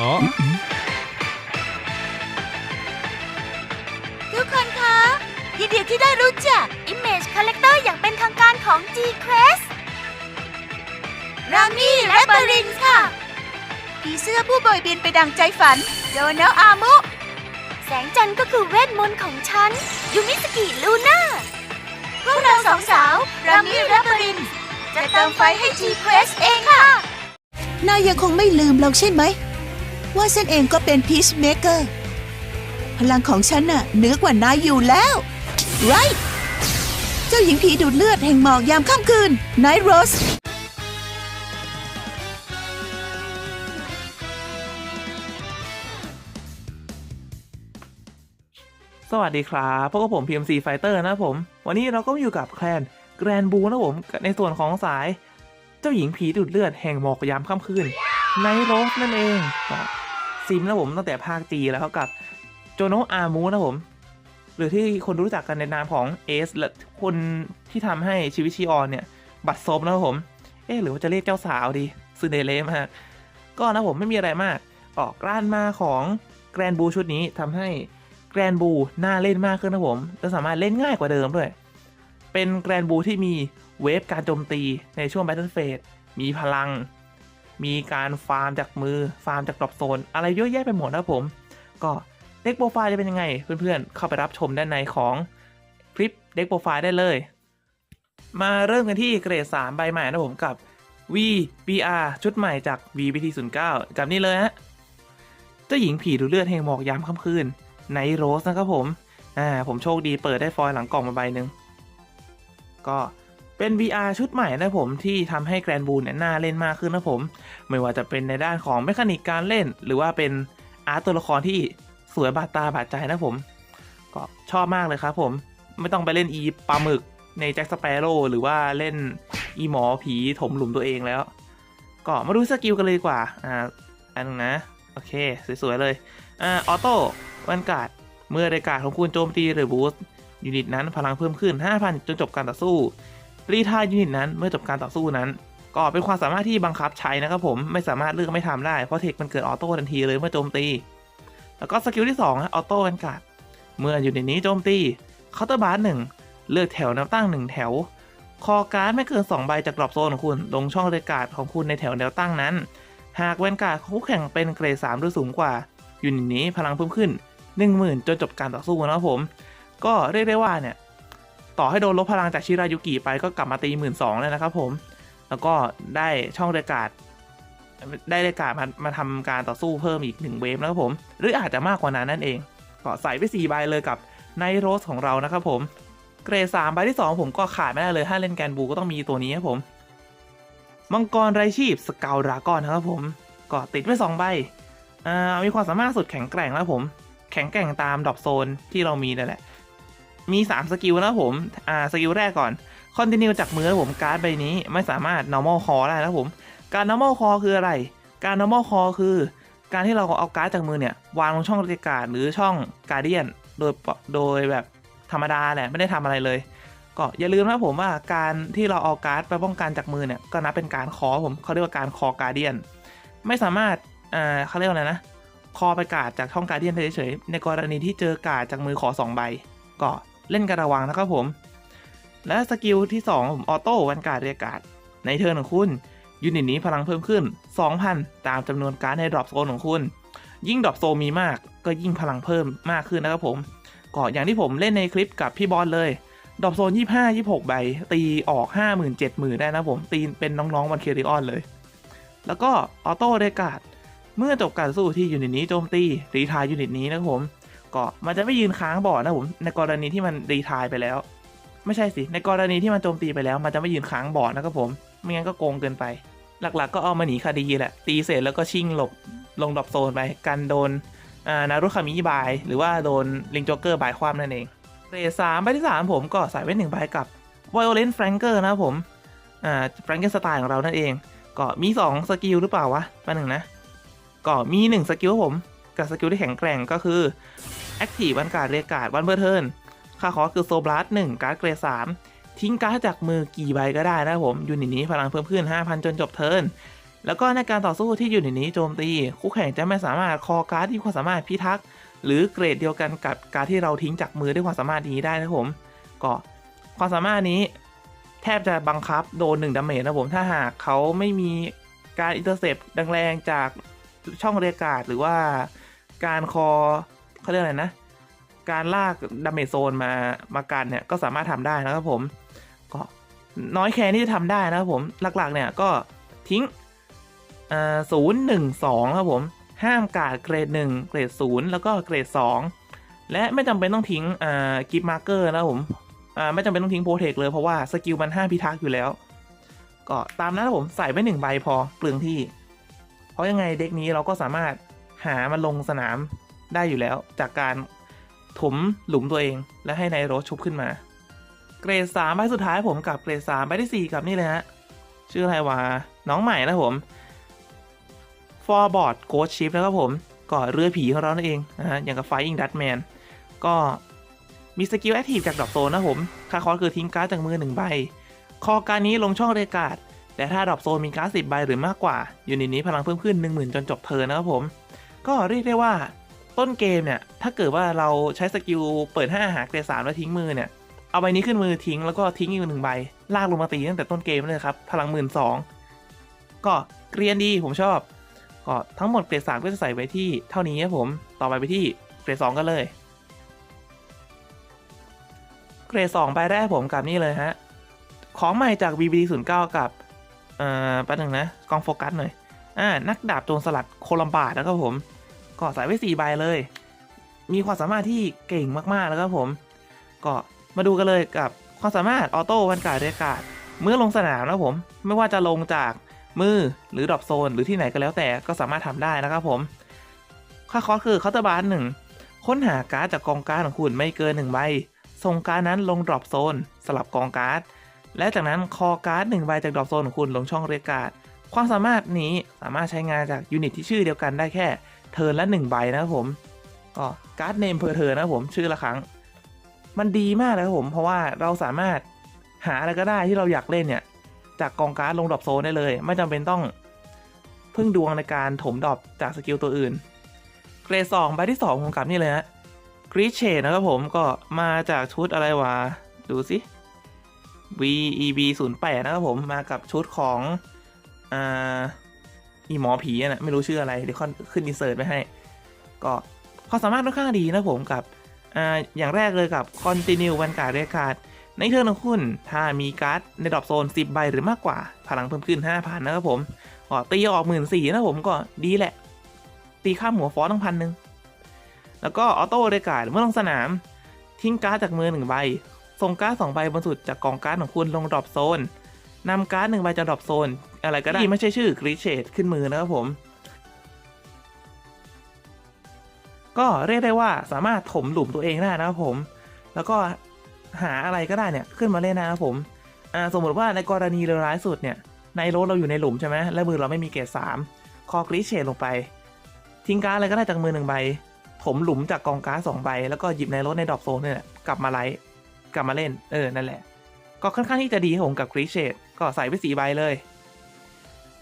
อ๋อทุกคนคะ ยินดีที่ได้รู้จัก Image Collector อย่างเป็นทางการของ G Quest รามี่และเบรินค่ะ ผีเสื้อผู้บอยบินไปดังใจฝันโดนัลอามุ แสงจันทร์ก็คือเวทมนต์ของฉัน ยูมิสกิลูน่า พวกเราสองสาว รามี่และเบริน จะเติมไฟให้ G Quest เองค่ะ นายยังคงไม่ลืมเราใช่ไหม ว่าฉันเองก็เป็นพีชเมเกอร์ พลังของฉันน่ะเหนือกว่านายอยู่แล้วไรเจ้าหญิงผีดูดเลือดแห่งหมอกยามค่ำคืนไนท์โรสสวัสดีครับพวกบผม PMC Fighter นะครับผม วันนี้เราก็อยู่กับแคลนแกรนบูนะผม ในส่วนของสาย เจ้าหญิงผีดูดเลือดแห่งหมอกยามค่ำคืนไนโรสนั่นเอง ซิมนะผมตั้งแต่ภาคจีแล้วเขากับโจโนอามูนะผม หรือที่คนรู้จักกันในนามของเอสและคนที่ทำให้ชีวิตชีออนเนี่ย บัตรซบนะครับผม เอ๊หรือว่าจะเรียกเจ้าสาวดีซูเดเลมากก็นะผมไม่มีอะไรมากออกกล้านมาของแกรนบูชุดนี้ทำให้แกรนบูน่าเล่นมากขึ้นนะผมและสามารถเล่นง่ายกว่าเดิมด้วย เป็นแกรนบูที่มีเวฟการโจมตีในช่วง Battle Phase มีพลัง มีการฟาร์มจากมือฟาร์มจากดรอปโซน อะไรเยอะแยะไปหมดนะผม ก็เด็กโปรไฟล์จะเป็นยังไง เพื่อนๆ เข้าไปรับชมด้านในของคลิปเด็กโปรไฟล์ได้เลย มาเริ่มกันที่เกรด 3 ใบใหม่นะผมกับ VBR ชุดใหม่จาก VBT 09 กับนี่เลยฮะเจ้าหญิงผีดูเลือดแห่งหมอกยามค่ำคืนไนโรสนะครับผม อ่า ผมโชคดีเปิดได้ฟอยล์หลังกล่องมาใบหนึ่ง ก็ เป็น VR ชุดใหม่นะผมที่ทำให้แกรนบูเนี่ยน่าเล่นมากขึ้นนะผม ไม่ว่าจะเป็นในด้านของเมคานิกการเล่น หรือว่าเป็นอาร์ตตัวละครที่สวยบาดตาบาดใจนะผม ก็ชอบมากเลยครับผม ไม่ต้องไปเล่นอีปลาหมึกในแจ็คสเปโร่หรือว่าเล่นอีหมอผีถมหลุมตัวเองแล้ว ก็มาดูสกิลกันเลยดีกว่า อ่า อันนึงนะ โอเค สวยๆเลย อ่า ออโต้วันการ์ดเมื่อรายการของคุณโจมตีหรือบูสต์ยูนิตนั้นพลังเพิ่มขึ้น 5,000 จนจบการต่อสู้ รีทายยูนิตนั้นเมื่อจบการต่อสู้นั้น ก็เป็นความสามารถที่บังคับใช้นะครับผมไม่สามารถเลือกไม่ทำได้ เพราะเทคมันเกิดออโต้ทันทีเลยเมื่อโจมตี แล้วก็สกิลที่2ออโต้วันการ์ดเมื่ออยูนิตนี้โจมตีเคาน์เตอร์บาร์หนึ่งเลือกแถวแนวตั้ง 1 แถว คอการ์ดไม่เกิน 2 ใบจากดรอปโซนของคุณลงช่องรายการดของคุณในแถวแนวตั้งนั้น หากแวนการ์ดของคู่แข่งเป็นเกรด3หรือสูงกว่า อยูนิตนี้พลังเพิ่มขึ้น 10,000 จนจบการต่อสู้นะครับผม ก็เรียกได้ว่าเนี่ย ต่อให้โดนลบพลังจากชิรายุกิไปก็กลับมาตีหมื่นสองเลยนะครับผม แล้วก็ได้ช่องรกาดได้รายการมามาทำการต่อสู้เพิ่มอีกหนึ่งเวฟนะครับผม หรืออาจจะมากกว่านั้นนั่นเอง ก็ใส่ไป4ใบเลยกับไนโรสของเรานะครับผม เกรด3ใบที่2ผมก็ขาดไม่ได้เลยถ้าเล่นแกนบูก็ต้องมีตัวนี้ครับผมมังกรไรชีพสเกลดราก้อนนะครับผมก็ติดไว้2ใบอ่ามีความสามารถสุดแข็งแกร่งนะครับผม แข็งแกร่งตามดรอปโซนที่เรามีนั่นแหละ มี3สกิลนะผม อ่า สกิลแรกก่อน คอนติเนียจากมือนะผม การ์ดใบนี้ไม่สามารถ normal call ได้นะผม การ normal call คืออะไร การ normal call คือ การที่เราเอาการ์ดจากมือเนี่ย วางลงช่องราการหรือช่องการเดียน โดย โดยแบบธรรมดาแหละ ไม่ได้ทำอะไรเลย ก็อย่าลืมนะผมว่าการที่เราเอาการ์ดไปป้องกันจากมือเนี่ย ก็นับเป็นการคอผมเขาเรียกว่าการคอการเดียน ไม่สามารถ อ่าเขาเรียกว่าอะไรนะ คอไปการ์ดจากช่องการเดียนเฉยๆ ในกรณีที่เจอการ์ดจากมือขอ2ใบก็ เล่นกันระวังนะครับผม และสกิลที่ 2 ผมออโต้วันการเรียกการ์ดในเทิร์นของคุณ ยูนิตนี้พลังเพิ่มขึ้น 2,000 ตามจำนวนการ์ดในดรอปโซนของคุณ ยิ่งดรอปโซมีมากก็ยิ่งพลังเพิ่มมากขึ้นนะครับผมก็อย่างที่ผมเล่นในคลิปกับพี่บอลเลยดรอปโซน 25 26 ใบ ตีออก 50,000 70,000 ได้นะผม ตีเป็นน้องๆวันเคริออนเลย แล้วก็ออโต้เรกาดเมื่อจบการสู้ที่ยูนิตนี้โจมตีรีทายยูนิตนี้นะครับผม ก็มันจะไม่ยืนค้างบอดนะผมในกรณีที่มันรีทายไปแล้ว ไม่ใช่สิ ในกรณีที่มันโจมตีไปแล้ว มันจะไม่ยืนค้างบอดนะครับผม ไม่งั้นก็โกงเกินไป หลักๆ ก็เอามาหนีคดีแหละ ตีเสร็จแล้วก็ชิ่งหลบลงดรอปโซนไปกันโดนนารุคามิบาย หรือว่าโดนลิงจ็อกเกอร์บายความนั่นเองเรทสามใบที่สามผมก็ใส่ไว้หนึ่งใบกับ Violent Flanker นะครับผมอ่าแฟรงเกนสไตล์ของเรานั่นเอง ก็มี 2 สกิลหรือเปล่าวะมาหนึ่งนะ ก็มี 1 สกิลผม กับสกิลที่แข็งแกร่งก็คือ Active วันการเรียกการ์ดวันเบอร์เทิร์นค่าคอคือโซบลัสหนึ่งการ์ดเกรดสามทิ้งการ์ดจากมือกี่ใบก็ได้นะครับผมยูนิตนี้พลังเพิ่มขึ้น 5,000 จนจบเทิร์นแล้วก็ในการต่อสู้ที่ยูนิตนี้โจมตี คู่แข่งจะไม่สามารถคอการ์ดที่ความสามารถพิทักษ์หรือเกรดเดียวกันกับการที่เราทิ้งจากมือด้วยความสามารถนี้ได้นะครับผมก็ความสามารถนี้ แทบจะบังคับโดน1ดาเมจนะผมถ้าหากเขาไม่มีการอินเตอร์เซปแรงๆจากช่องเรียกาดหรือว่าการคอ เขาเรียกอะไรนะ การลากดาเมจโซนมามากันเนี่ยก็สามารถทำได้นะครับผม ก็น้อยแค่ที่จะทำได้นะครับผมหลักๆเนี่ยก็ทิ้งศูนย์หนึ่งสองครับผมห้ามการ์ดเกรดหนึ่งเกรดศูนย์แล้วก็เกรดสองและไม่จำเป็นต้องทิ้งกิฟต์มาร์เกอร์นะครับผมไม่จำเป็นต้องทิ้งโปรเทคเลยเพราะว่าสกิลมันห้ามพิทักษ์อยู่แล้ว ก็ตามนั้นผมใส่ไว้หนึ่งใบพอเปลืองที่ เพราะยังไงเด็กนี้เราก็สามารถหามันลงสนาม ได้อยู่แล้ว จากการถมหลุมตัวเอง และให้นายโรสชุบขึ้นมา เกรดสามใบสุดท้ายผมกับเกรดสามใบที่สี่กับนี่เลยฮะ ชื่ออะไรวะน้องใหม่นะผม forboard ghost ship นะครับผมก็เรือผีของเรานั่นเองนะฮะอย่างกับ flying dutchman ก็มีสกิลแอคทีฟจากดอกโซนนะผมคาคอสคือทิ้งการ์ดจากมือหนึ่งใบ คอการนี้ลงช่องเรกาดแต่ถ้าดรอปโซนมีการ์ดสิบใบหรือมากกว่ายูนิตนี้พลังเพิ่มขึ้น 1 0,000 จนจบเทิร์นนะครับผม ก็เรียกได้ว่า ต้นเกมเนี่ย ถ้าเกิดว่าเราใช้สกิลเปิด5หาเกรดสามแล้วทิ้งมือเนี่ย เอาใบนี้ขึ้นมือทิ้งแล้วก็ทิ้งอีกหนึ่งใบ ลากลงมาตีตั้งแต่ต้นเกมเลยครับ พลังหมื่นสองก็เกรียนดีผมชอบ ก็ทั้งหมดเกรดสามก็จะใส่ไว้ที่เท่านี้ครับผม ต่อไปไปที่เกรดสองกันเลย เกรดสองใบแรกผมกับนี่เลยฮะ ของใหม่จาก BBD 0 9 กับ เอ่อแป๊บนึงนะ กองโฟกัสหน่อย อ่า นักดาบโจรสลัดโคลัมบาดนะครับผม ก็ใส่ไว้สี่ใบเลย มีความสามารถที่เก่งมากๆแล้วครับผม ก็มาดูกันเลยกับความสามารถออโต้วันการเรียกการดเมื่อลงสนามนะครับผม ไม่ว่าจะลงจากมือหรือดรอปโซน หรือที่ไหนก็แล้วแต่ก็สามารถทำได้นะครับผม ค่าคอสคือเคาน์เตอร์บาร์หนึ่งค้นหาการ์ดจากกองการ์ดของคุณไม่เกินหนึ่งใบส่งการ์ดนั้นลงดรอปโซน สลับกองการ์ด และจากนั้นคอการ์ดหนึ่งใบจากดรอปโซนของคุณลงช่องเรียกการ์ดความสามารถนี้สามารถใช้งานจากยูนิตที่ชื่อเดียวกันได้แค่ เทิร์นละ1ใบนะครับผมก็การ์ดเนมเพอร์เทิร์นนะครับผมชื่อละครั้ง มันดีมากเลยครับผม เพราะว่าเราสามารถหาอะไรก็ได้ที่เราอยากเล่นเนี่ย จากกองการ์ดลงดรอปโซนได้เลย ไม่จำเป็นต้องพึ่งดวงในการถมดรอปจากสกิลตัวอื่น เกรดสองใบที่สองผมกลับนี่เลยฮะกรีเชดนะครับผมก็มาจากชุดอะไรวะดูสิ VEB 0 8นะครับผมมากับชุดของอ่า อีหมอผีอะนะไม่รู้ชื่ออะไรเดี๋ยวขึ้นอินเสิร์ตไปให้ ก็ความสามารถค่อนข้างดีนะผมกับอ่าอย่างแรกเลยกับ Continue วันการเรียกาดในเทิร์นของคุณ ถ้ามีการ์ดในดรอปโซน 10 ใบหรือมากกว่า พลังเพิ่มขึ้น 5,000 นะครับผมก็ตีออกหมื่นสี่นะผมก็ดีแหละ ตีข้ามหัวฟอสตั้งพันหนึ่งแล้วก็ออโต้เรกาดเมื่อลงสนาม ทิ้งการ์ดจากมือหนึ่งใบส่งการ์ดสองใบบนสุดจากกองการ์ดของคุณลงดรอปโซนนำการ์ดหนึ่งใบจากดรอปโซน อะไรก็ได้ที่ไม่ใช่ชื่อกรีเชดขึ้นมือนะครับผม ก็เรียกได้ว่าสามารถถมหลุมตัวเองได้นะครับผม แล้วก็หาอะไรก็ได้เนี่ยขึ้นมาเล่นนะครับผมอ่าสมมติว่าในกรณีเลวร้ายสุดเนี่ย ในรถเราอยู่ในหลุมใช่ไหมและมือเราไม่มีเกรดสามคอกรีเชดลงไป ทิ้งการ์ดอะไรก็ได้จากมือหนึ่งใบถมหลุมจากกองการ์ดสองใบ แล้วก็หยิบในรถในดอปโซนเนี่ยกลับมาไลท์กลับมาเล่น เออ นั่นแหละ ก็ค่อนข้างที่จะดีครับผมกับกรีเชดก็ใส่ไปสีใบเลย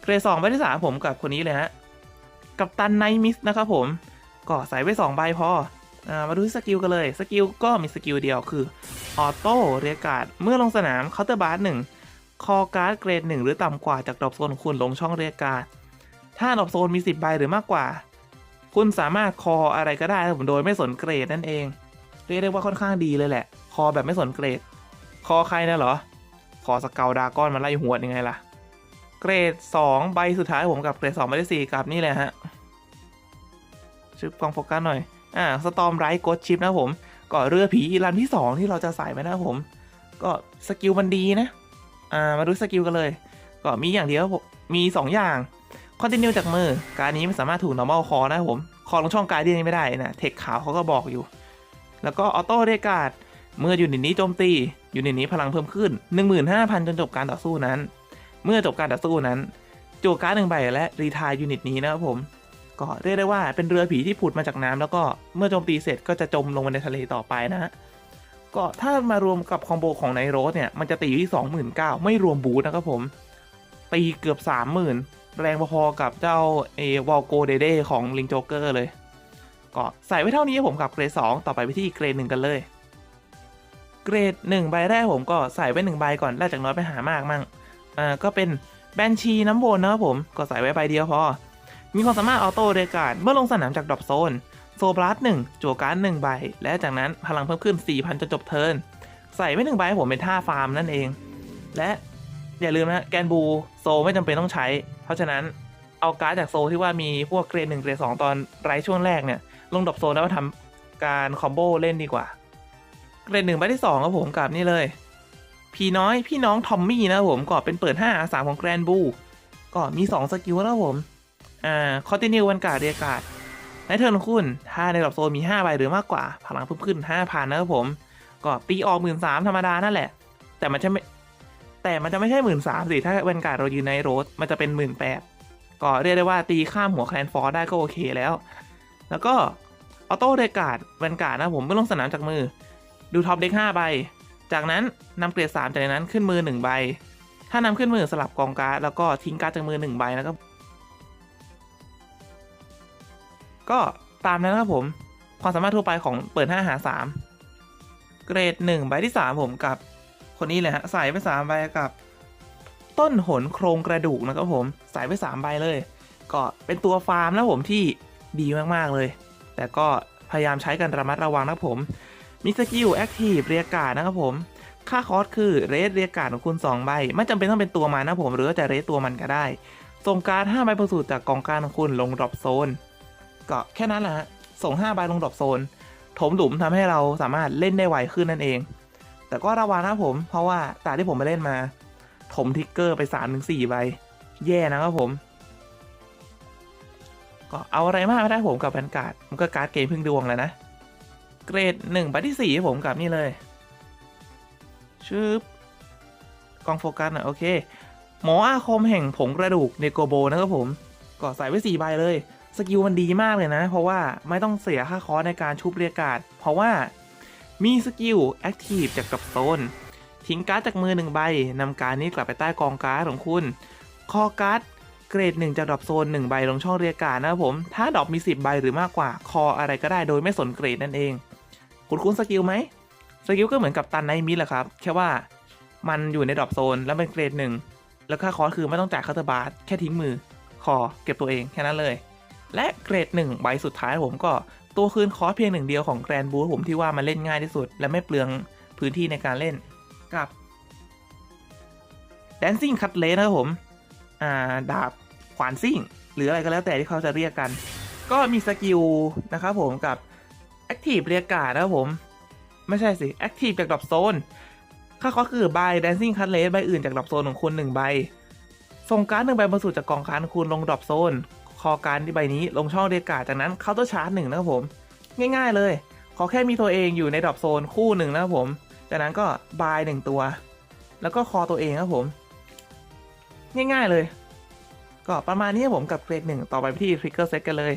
เกรดสองใบที่สามผมกับคนนี้เลยฮะกับตันไนมิสนะครับผมก็ใส่ไว้สองใบพออมาดูที่สกิลกันเลย สกิลก็มีสกิลเดียวคือออโต้เรียการ์ดเมื่อลงสนามเคาน์เตอร์บาร์หนึ่งคอการ์ดเกรดหนึ่งหรือต่ำกว่าจากดรอปโซนคุณลงช่องเรียการ์ดถ้าดรอปโซนมี 10 ใบหรือมากกว่า คุณสามารถคออะไรก็ได้ผมโดยไม่สนเกรดนั่นเอง เรียกได้ว่าค่อนข้างดีเลยแหละ คอแบบไม่สนเกรด คอใครนะเหรอ คอสเกลดากอนมาไล่หัวยังไงล่ะ เกรด 2 ใบสุดท้ายผมกับเกรด2ใบที่4กับนี่เลยฮะชื่อกล้องโฟกัสหน่อย อ่าสตอมไรท์กดชิปนะผม ก็เรือผีอีรันที่ 2 ที่เราจะใส่ไปนะผม ก็สกิลมันดีนะ อ่า มาดูสกิลกันเลย ก็มีอย่างเดียวผมมี 2 อย่างคอนติเนียจากมือ การนี้ไม่สามารถถูก normal คอนะผม คอลงช่องการเดียนไม่ได้นะ เทคขาวเขาก็บอกอยู่ แล้วก็ออโต้เรกาดเมื่ออยูนิตนี้โจมตี อยูนิตนี้พลังเพิ่มขึ้น 15,000 จนจบการต่อสู้นั้น เมื่อจบการต่อสู้นั้นจั่วการ์ดหนึ่งใบและรีทายยูนิตนี้นะครับผมก็เรียกได้ว่าเป็นเรือผีที่ผุดมาจากน้ำแล้วก็เมื่อโจมตีเสร็จก็จะจมลงไปในทะเลต่อไปนะฮะก็ถ้ามารวมกับคอมโบของไนโรสเนี่ย มันจะตีอยู่ที่ 29,000 ไม่รวมบูทนะครับผม ตีเกือบ 30,000 แรงพอๆกับเจ้าเอวอลโกเดเดของลิงโจเกอร์เลย ก็ใส่ไว้เท่านี้ผมกับเกรด 2 ต่อไปไปที่เกรด 1 กันเลย เกรด 1 ใบแรกผมก็ใส่ไว้ 1 ใบก่อนแรกจากน้อยไปหามากมั่ง อ่าก็เป็นแบนชีน้ำวนนะครับผมก็ใส่ไว้ใบเดียวพอ มีความสามารถออโต้เรกาดเมื่อลงสนามจากดรอปโซน โซบลัสหนึ่งจั่วการ์ดหนึ่งใบ และจากนั้นพลังเพิ่มขึ้น 4,000จนจบเทิร์นใส่ไว้หนึ่งใบให้ผมเป็นท่าฟาร์มนั่นเอง และอย่าลืมนะแกนบูโซไม่จำเป็นต้องใช้ เพราะฉะนั้นเอาการ์ดจากโซที่ว่ามีพวกเกรดหนึ่งเกรดสองตอนไร้ช่วงแรกเนี่ย ลงดรอปโซนแล้วทำการคอมโบเล่นดีกว่า เกรดหนึ่งใบที่สองครับผมกับนี่เลย พี่น้อยพี่น้องทอมมี่นะผมก็เป็นเปิด5 3ของแกรนบูก็มี 2 สกิลนะครับผม อ่าคอตินิววันการ์ดเรียกาดในเทิร์นคุณ ถ้าในรอปโซนมี 5 ใบหรือมากกว่า พลังเพิ่มขึ้น 5,000นะครับผม ก็ตีออกหมื่นสามธรรมดานั่นแหละ แต่มันจะไม่ แต่มันจะไม่ใช่หมื่นสามสิถ้าแวนการ์ดเรายืนในโรสมันจะเป็นหมื่นแปดก็เรียกได้ว่าตีข้ามหัวแคลนฟอร์ได้ก็โอเคแล้ว แล้วก็ออโต้เรกาดแวนการ์ดนะผมไม่ลงสนามจากมือ ดูท็อปเด็ก5ใบ จากนั้นนำเกรด3จากนั้นขึ้นมือ 1 ใบ ถ้านำขึ้นมือสลับกองการ์ดแล้วก็ทิ้งการ์ดจากมือ 1 ใบนะครับก็ตามนั้นนะครับผม ความสามารถทั่วไปของเปิด 5 หา 3 เกรด 1 ใบที่ 3 ผมกับคนนี้เลยฮะใส่ไป3ใบกับ ต้นหนโครงกระดูกนะครับผมใส่ไป3ใบเลย ก็เป็นตัวฟาร์มนะผมที่ดีมากๆเลย แต่ก็พยายามใช้กันระมัดระวังนะครับผม มีสกิลแอคทีฟเรียการ์ดนะครับผม ค่าคอสคือเรสเรียการ์ดของคุณ 2 ใบ ไม่จำเป็นต้องเป็นตัวมันนะผม หรือจะเรสตัวมันก็ได้ ส่งการ์ด5ใบประสูตรจากกองการของคุณลงดรอปโซน ก็แค่นั้นแหละฮะ ส่ง 5 ใบลงดรอปโซน ถมหลุมทำให้เราสามารถเล่นได้ไวขึ้นนั่นเอง แต่ก็ระวังนะผม เพราะว่าตาที่ผมไปเล่นมา ถมทิกเกอร์ไป3-4ใบ แย่นะครับผมก็เอาอะไรมากไม่ได้ผมกับแวนการ์ดมันก็การ์ดเกมพึ่งดวงแล้วนะ เกรด1ใบที่4ผมกับนี่เลยชืบกล้องโฟกัสหน่อยโอเค หมออาคมแห่งผงกระดูกเนโกโบนะครับผมก็ใส่ไว้4ใบเลย สกิลมันดีมากเลยนะ เพราะว่าไม่ต้องเสียค่าคอสในการชุบเรียกาดเพราะว่ามีสกิลแอคทีฟจากกับโซนทิ้งการ์ดจากมือหนึ่งใบนำการนี้กลับไปใต้กองการ์ดของคุณ คอการ์ดเกรดหนึ่งจากดรอปโซนหนึ่งใบลงช่องเรียกการ์ดนะครับผม ถ้าดรอปมี 10 ใบหรือมากกว่าคออะไรก็ได้โดยไม่สนเกรดนั่นเอง คุณคุ้นสกิลไหมสกิลก็เหมือนกับตันไนมิดแหละครับ แค่ว่ามันอยู่ในดรอปโซนแล้วเป็นเกรดหนึ่งแล้วค่าคอสคือไม่ต้องจ่ายคาร์ตบาร์แค่ทิ้งมือคอเก็บตัวเองแค่นั้นเลย และเกรดหนึ่งใบสุดท้ายผมก็ตัวคืนคอสเพียงหนึ่งเดียวของแกรนบูผมที่ว่ามันเล่นง่ายที่สุด และไม่เปลืองพื้นที่ในการเล่นกับ Dancing Cut l a นะครับผมอ่าดาบขวานซิ่ง หรืออะไรก็แล้วแต่ที่เขาจะเรียกกัน ก็มีสกิลนะครับผมกับ Active เรียกาดนะครับผม ไม่ใช่สิ Active จากดรอปโซน ค่าคอคือใบ Dancing Cut l a ใบอื่นจากดรอปโซนของคุณหนึ่งใบ ส่งการ์ดหนึ่งใบบรรจุจากกองการ์ดคุณลงดรอปโซน คอการ์ดที่ใบนี้ลงช่องเรียกาดจากนั้นเคาน์เตอร์ชาร์จหนึ่งนะครับผม ง่ายๆเลย ขอแค่มีตัวเองอยู่ในดรอปโซนคู่หนึ่งนะครับผม จากนั้นก็บายหนึ่งตัว แล้วก็คอตัวเองครับผม ง่ายๆเลย ก็ประมาณนี้ครับผมกับเกรดหนึ่งต่อไปที่ทริกเกอร์เซตกันเลย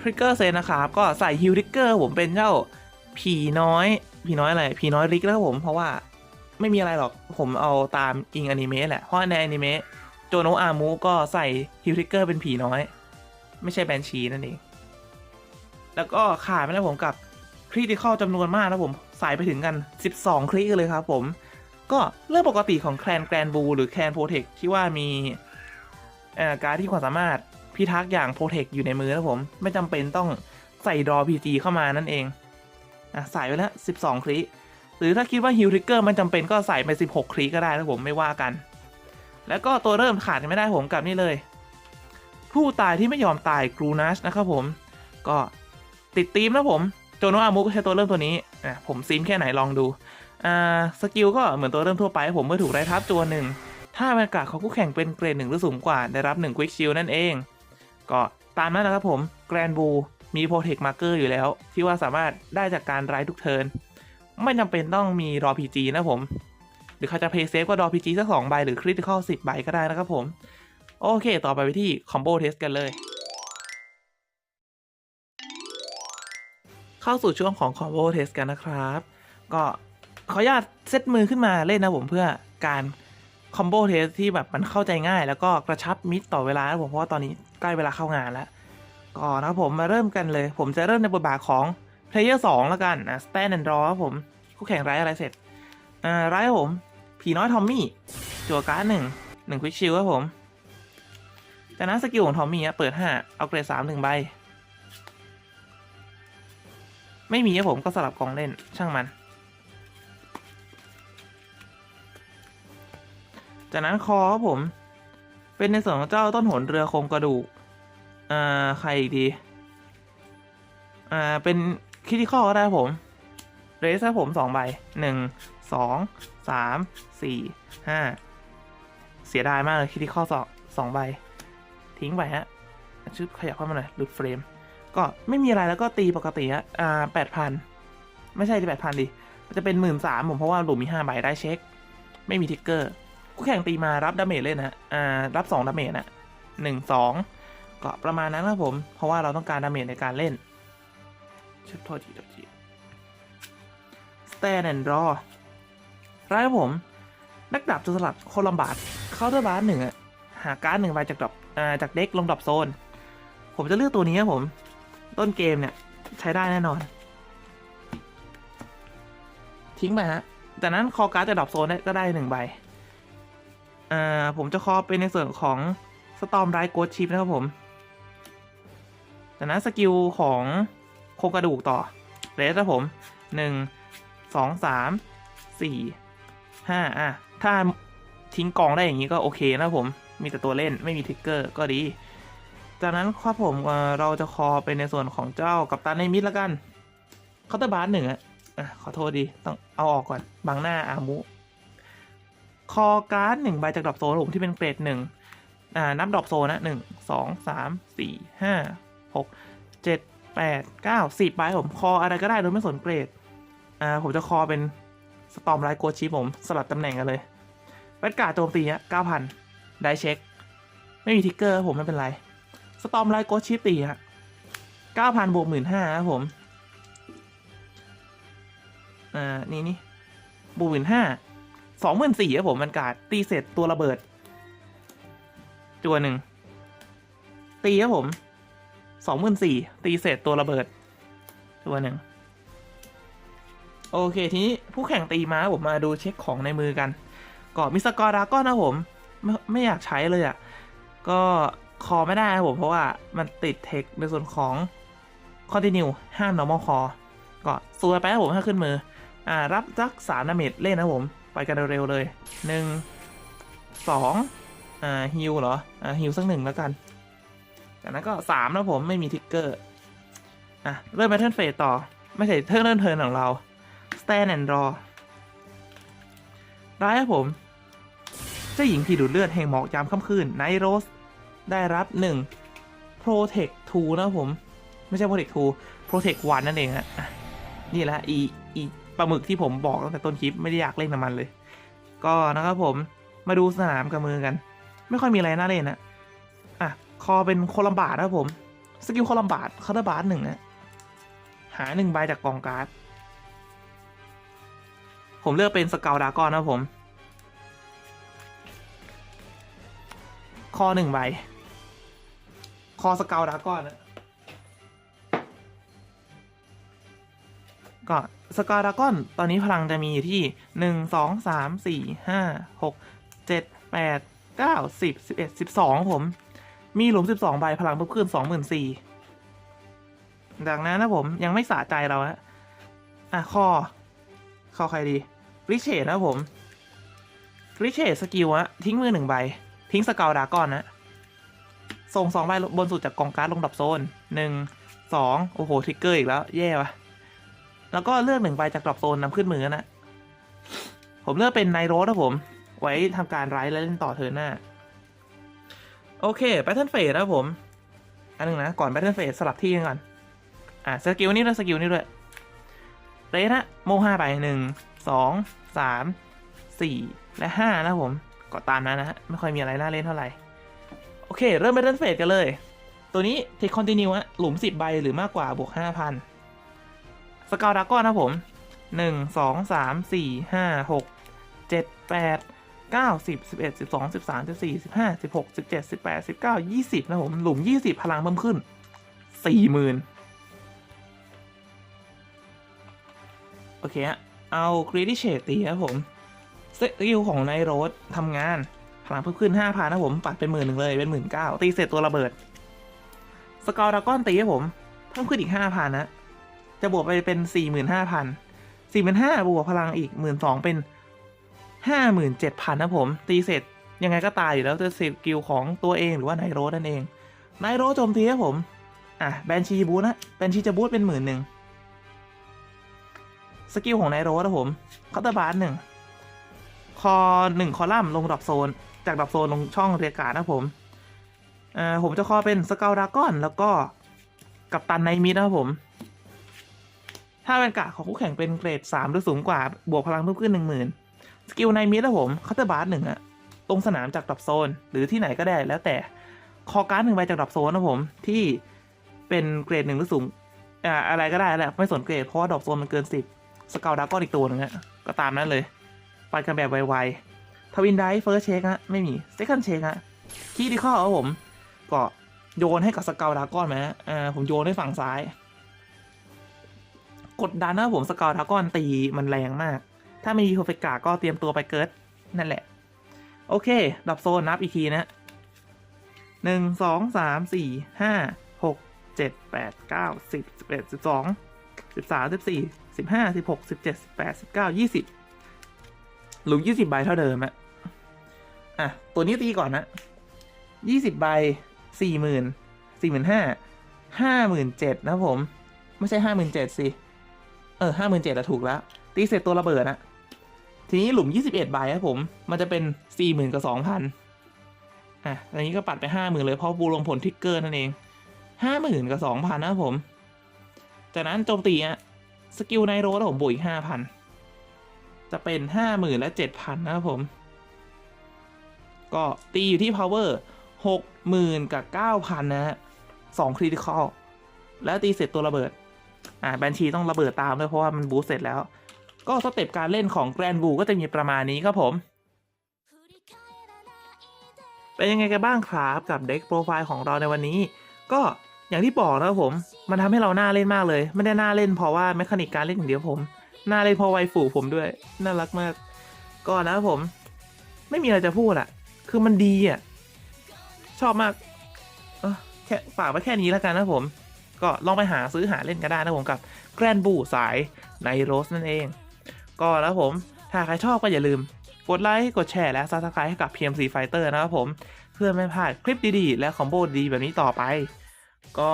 ทริกเกอร์เซตนะครับก็ใส่ฮิลทริกเกอร์ผมเป็นเจ้าผีน้อยผีน้อยอะไรผีน้อยริกนะครับผมเพราะว่าไม่มีอะไรหรอกผมเอาตามอิงอนิเมะแหละ เพราะในอนิเมะโจโนะอามูก็ใส่ฮิลทริกเกอร์เป็นผีน้อย ไม่ใช่แบนชีนั่นเอง แล้วก็ขาดไปแล้วผมกับคริติคอลจำนวนมากนะผมใส่ไปถึงกัน 12 คลิกเลยครับผม ก็เรื่องปกติของแคลนแกรนบูหรือแคลนโปรเทคที่ว่ามีอ่อการที่ความสามารถ พิทักษ์อย่างโปรเทคอยู่ในมือนะผม ไม่จำเป็นต้องใส่ดอพีจีเข้ามานั่นเองอะใส่ไปแล้ว 12 คลิหรือถ้าคิดว่าฮิลทริกเกอร์มันจำเป็นก็ใส่ไป 16 คลิก็ได้นะผมไม่ว่ากัน แล้วก็ตัวเริ่มขาดไม่ได้ผมกับนี่เลยผู้ตายที่ไม่ยอมตายกรูนัชนะครับผม ก็ติดธีมนะผมโจโนอามุกใช้ตัวเริ่มตัวนี้อะผมซิมแค่ไหนลองดูอ่าสกิลก็เหมือนตัวเริ่มทั่วไป ผมเมื่อถูกไร้ทับจวนหนึ่งถ้าบรรยากาศของคู่แข่งเป็นเกรดหนึ่งหรือสูงกว่าได้รับ1 Quick Shield นั่นเอง ก็ตามนั้นนะครับผมแกรนบูมี Protect Marker อยู่แล้ว ที่ว่าสามารถได้จากการไร้ทุกเทิร์นไม่จำเป็นต้องมีรอ PG นะผม หรือเขาจะเพย์เซฟก็รอ PG สักสองใบหรือ Critical 10ใบก็ได้นะครับผม โอเค ต่อไปไปที่ Combo Test กันเลย เข้าสู่ช่วงของ Combo Test กันนะครับ ก็ขออนุญาตเซตมือขึ้นมาเล่นนะผมเพื่อการ คอมโบเทสที่แบบมันเข้าใจง่าย แล้วก็กระชับมิตรต่อเวลานะผมเพราะว่าตอนนี้ใกล้เวลาเข้างานแล้วก็นะครับผมมาเริ่มกันเลย ผมจะเริ่มในบทบาทของ Player 2แล้วกันนะ Stand and Draw ครับผมคู่แข่งไร้อะไรเสร็จอ่าไร้ครับผม ผีน้อยทอมมี่จั่วการ์ดหนึ่งหนึ่งควิกชิลครับผมจากนั้นสกิลของทอมมี่เปิด5เอาเกรด3หนึ่งใบ ไม่มีครับผมก็สลับกองเล่นช่างมัน จากนั้นคอครับผม เป็นในส่วนของเจ้าต้นหนเรือโครงกระดูกอ่าใครอีกดีอ่าเป็นคิดที่ข้อก็ได้ครับผมเรสครับผมสองใบหนึ่งสองสามสี่ห้าเสียดายมากเลยคิดที่ข้อสองสองใบ ทิ้งไปฮะชึบขยับเข้ามาหน่อยหลุดเฟรม ก็ไม่มีอะไรแล้วก็ตีปกติฮะอ่าแปดพันไม่ใช่ที่แปดพันดิจะเป็นหมื่นสามผมเพราะว่าหลุมมีห้าใบได้เช็ค ไม่มีทิกเกอร์ คู่แข่งตีมารับดาเมจเลยนะอ่ารับสองดาเมจนะหนึ่งสองก็ประมาณนั้นครับผม เพราะว่าเราต้องการดาเมจในการเล่นชุดโทษทีโทษที stand and draw ร้ายครับผม นักดาบจุดสลัดโคลัมบาร์เคาน์เตอร์บาร์หนึ่งอะหาการ์ดหนึ่งใบจากดรอปอ่าจากเด็กลงดรอปโซน ผมจะเลือกตัวนี้ครับผม ต้นเกมเนี่ย ใช้ได้แน่นอน ทิ้งไปฮะจากนั้นคอการ์ดจากดรอปโซนได้ก็ได้หนึ่งใบ อ่าผมจะคอเป็นในส่วนของสตอมไรโกดชิปนะครับผมจากนั้นสกิลของโครงกระดูกต่อเรสครับผมหนึ่งสองสามสี่ห้าอะ ถ้าทิ้งกองได้อย่างนี้ก็โอเคนะครับผม มีแต่ตัวเล่นไม่มีทิกเกอร์ก็ดี จากนั้นครับผมเราจะคอเป็นในส่วนของเจ้ากัปตันในมิดแล้วกันเคาน์เตอร์บาร์หนึ่งอะอะขอโทษดี ต้องเอาออกก่อนบังหน้าอามุ คอการ์ดหนึ่งใบจากดรอปโซนผมที่เป็นเกรดหนึ่งอ่านับดรอปโซนนะหนึ่งสองสามสี่ห้าหกเจ็ดแปดเก้าสิบใบผมคออะไรก็ได้โดยไม่สนเกรดอ่าผมจะคอเป็นสตอมไลท์โกชีผมสลับตำแหน่งกันเลยแวนการ์ดโจมตีอะเก้าพันได้เช็ค ไม่มีทิกเกอร์ผมไม่เป็นไร สตอมไลท์โกชีตีฮะเก้าพันบวกหมื่นห้าครับผมอ่านี่นี่บวกหมื่นห้า สองหมื่นสี่ครับผมมันกาดตีเสร็จตัวระเบิด จัวหนึ่งตีครับผมสองหมื่นสี่ตีเสร็จตัวระเบิด จัวหนึ่งโอเค ทีนี้ผู้แข่งตีมาผมมาดูเช็คของในมือกันก็มีสกอร์ดาก้อนนะผมไม่ไม่อยากใช้เลยอะ่ะ ก็คอไม่ได้ครับผมเพราะว่ามันติดเทคในส่วนของ continue ห้าม normal คอก็ซวยไปครับผมถ้าขึ้นมืออ่ารับสักสามดาเมจเล่นนะผม ไปกันเร็วๆเลยหนึ่งสองอ่าฮิวเหรออ่าฮิวสักหนึ่งแล้วกัน จากนั้นก็สามนะผมไม่มีทิกเกอร์อะเริ่มแพทเทิร์นเฟสต่อ ไม่ใช่เทิร์นเริ่มเทิร์นของเรา stand and draw ร้ายครับผมเจ้าหญิงผีดูดเลือดแห่งหมอกยามค่ำคืนไนโรสได้รับหนึ่ง protect 2 นะผม ไม่ใช่ protect 2 protect 1 นั่นเองฮะนี่แหละอีอี ปลาหมึกที่ผมบอกตั้งแต่ต้นคลิปไม่ได้อยากเล่นน้ำมันเลย ก็นะครับผมมาดูสนามกับมือกัน ไม่ค่อยมีอะไรน่าเล่นนะอะคอเป็นโคลัมบาร์นะครับผม สกิลโคลัมบาร์คาร์ดบาร์หนึ่งนะหาหนึ่งใบจากกองการ์ดผมเลือกเป็นสเกลดากอนนะผม คอหนึ่งใบ คอสเกลดากอนนะ ก็สกอร์ดากอน ตอนนี้พลังจะมีอยู่ที่หนึ่งสองสามสี่ห้าหกเจ็ดแปดเก้าสิบสิบเอ็ดสิบสองผม มีหลุมสิบสองใบพลังเพิ่มขึ้นสองหมื่นสี่ดังนั้นนะผมยังไม่สะใจเราฮะอะข้อข้อใครดีริเชตนะผมริเชตสกิลอะทิ้งมือหนึ่งใบ ทิ้งสกอร์ดากอนนะ ส่งสองใบบนสุดจากกองการ์ดลงดับโซนหนึ่งสองโอ้โห ทริกเกอร์อีกแล้ว แย่วะ แล้วก็เลือกหนึ่งใบจากดรอปโซนนำขึ้นมือนะ ผมเลือกเป็นไนโรสนะผม ไว้ทำการไร้และเล่นต่อเทิร์นหน้า โอเคแพทเทิร์นเฟสนะผม อันหนึ่งนะ ก่อนแพทเทิร์นเฟสสลับที่กันก่อน อะสกิลนี้ด้วยสกิลนี้ด้วยเรทนะโมห้าไปหนึ่งสองสามสี่และห้านะผมก็ตามนั้นนะฮะ ไม่ค่อยมีอะไรน่าเล่นเท่าไหร่ โอเค เริ่มแพทเทิร์นเฟสกันเลย ตัวนี้เทคคอนติเนียอะหลุมสิบใบหรือมากกว่าบวกห้าพัน สกาวดาก้อนนะผมหนึ่งสองสามสี่ห้าหกเจ็ดแปดเก้าสิบสิบเอ็ดสิบสองสิบสามสิบสี่สิบห้าสิบหกสิบเจ็ดสิบแปดสิบเก้ายี่สิบนะผมหลุมยี่สิบพลังเพิ่มขึ้นสี่หมื่นโอเคฮะเอาครีดิเชตตีครับผมสกิลของไนโรสทำงานพลังเพิ่มขึ้นห้าพันนะผมปัดเป็นหมื่นหนึ่งเลยเป็นหมื่นเก้าตีเสร็จตัวระเบิด สกอร์ดาก้อนตีให้ผม เพิ่มขึ้นอีกห้าพันนะ จะบวกไปเป็นสี่หมื่นห้าพันสี่หมื่นห้าบวกพลังอีกหมื่นสองเป็นห้าหมื่นเจ็ดพันนะผม ตีเสร็จยังไงก็ตายอยู่แล้วจะสกิลของตัวเองหรือว่าไนโรสนั่นเองไนโรสโจมตีให้ผม อะแบนชีบูทนะแบนชีจะบูทเป็นหมื่นหนึ่งสกิลของไนโรสนะผมเคาน์เตอร์บาร์หนึ่งคอหนึ่งคอลัมน์ลงดรอปโซน จากดรอปโซนลงช่องเรียการนะผมอ่าผมจะคอเป็นสเกลดากอน แล้วก็กับตันไนมิดนะครับผม ถ้าเป็นกะของคู่แข่งเป็นเกรด 3 หรือสูงกว่า บวกพลังเพิ่มขึ้น 1 0,000 สกิลไนมิดนะผมคัตเตอร์บาร์หนึ่งอะตรงสนามจากดรอปโซน หรือที่ไหนก็ได้แล้วแต่ คอการ์ดหนึ่งใบจากดรอปโซนนะผมที่เป็นเกรดหนึ่งหรือสูงอ่าอะไรก็ได้แหละไม่สนเกรดเพราะว่าดรอปโซนมันเกิน 10สเกลดาก้อนอีกตัวหนึงอะก็ตามนั้นเลยไปกันแบบไวๆทวินไดเฟิร์สเชคฮะไม่มีเซคันเชคฮะคีดีข้อครับผมก็โยนให้กับสเกลดาก้อนไหมอ่าผมโยนให้ฝั่งซ้าย กดดันนะผมสเกลดากอนตีมันแรงมาก ถ้าไม่มีเพอร์เฟกกาก็เตรียมตัวไปเกิดนั่นแหละ โอเค ดับโซนนับอีกทีนะหนึ่งสองสามสี่ห้าหกเจ็ดแปดเก้าสิบสิบเอ็ดสิบสองสิบสามสิบสี่สิบห้าสิบหกสิบเจ็ดสิบแปดสิบเก้ายี่สิบหลุมยี่สิบใบเท่าเดิมอะอะ ตัวนี้ตีก่อนนะยี่สิบใบสี่หมื่นสี่หมื่นห้าห้าหมื่นเจ็ดนะผม ไม่ใช่ห้าหมื่นเจ็ดสิ เออห้าหมื่นเจ็ดถูกแล้ว ตีเสร็จตัวระเบิดนะทีนี้หลุมยี่สิบเอ็ดใบครับผม มันจะเป็นสี่หมื่นกับสองพันอะอันนี้ก็ปัดไปห้าหมื่นเลยเพราะบูลงผลทิกเกอร์นั่นเองห้าหมื่นกับสองพันนะครับผม จากนั้นโจมตีอะสกิลไนโรแล้วผมบวกอีกห้าพันจะเป็นห้าหมื่นและเจ็ดพันนะครับผม ก็ตีอยู่ที่ power หกหมื่นกับเก้าพันนะฮะสองคริติคอลแล้วตีเสร็จตัวระเบิด อ่าแบนชีต้องระเบิดตามด้วยเพราะว่ามันบูสต์เสร็จแล้ว ก็สเต็ปการเล่นของแกรนบูก็จะมีประมาณนี้ครับผม เป็นยังไงกันบ้างครับกับเด็กโปรไฟล์ของเราในวันนี้ ก็อย่างที่บอกนะครับผม มันทำให้เราหน่าเล่นมากเลย ไม่ได้หน่าเล่นเพราะว่าแมคานิกการเล่นอย่างเดียวผม หน่าเล่นเพราะไวฝูผมด้วย น่ารักมาก ก็นะครับผม ไม่มีอะไรจะพูดอะคือมันดีอะชอบมากแค่ฝากไว้แค่นี้แล้วกันนะครับผม ก็ลองไปหาซื้อหาเล่นกันได้นะผมกับแกรนบูสายในโรสนั่นเอง ก็แล้วผมถ้าใครชอบก็อย่าลืม กดไลค์ กดแชร์และ Subscribe ให้กับ PMC Fighter นะครับผม เพื่อไม่พลาดคลิปดีๆ และคอมโบดีแบบนี้ต่อไป ก็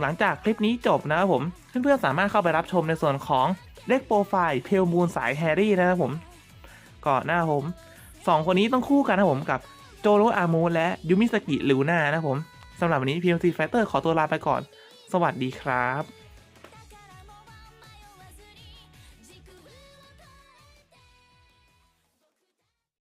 หลังจากคลิปนี้จบนะครับผม เพื่อนๆสามารถเข้าไปรับชมในส่วนของเลขโปรไฟล์เพลมูนสายแฮร์รี่นะครับผมก็หน้าผมสองคนนี้ต้องคู่กันนะครับผมกับโจโรอามูและยูมิสกิลิวนานะครับผมสำหรับวันนี้ PMC Fighter ขอตัวลาไปก่อน สวัสดีครับ